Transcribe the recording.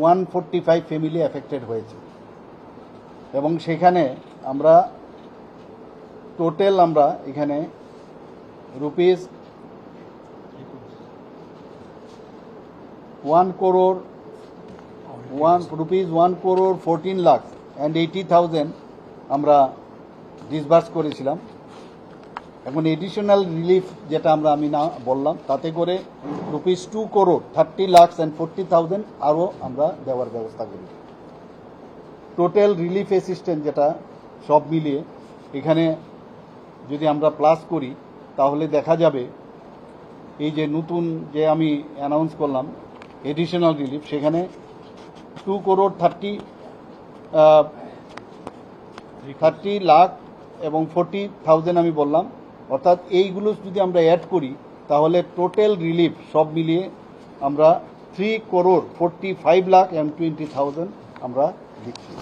One forty five family affected হয়েছে। এবং সেখানে আমরা টোটাল আমরা এখানে rupees one crore one rupees one crore fourteen lakh and eighty thousand আমরা ডিসবার্স করেছিলাম। এখন এডিশনাল রিলিফ যেটা আমরা আমি না বললাম, তাতে করে rupees two crore thirty lakhs and forty thousand আরও আমরা দেওয়ার ব্যবস্থা করি। টোটাল রিলিফ অ্যাসিস্ট্যান্ট যেটা সব মিলিয়ে এখানে যদি আমরা প্লাস করি, তাহলে দেখা যাবে এই যে নতুন যে আমি অ্যানাউন্স করলাম এডিশনাল রিলিফ সেখানে two crore thirty thirty lakh এবং ফোরটি থাউজেন্ড আমি বললাম। অর্থাৎ এইগুলো যদি আমরা অ্যাড করি, তাহলে টোটাল রিলিফ সব মিলিয়ে আমরা three crore forty five lakh and twenty thousand আমরা দিচ্ছি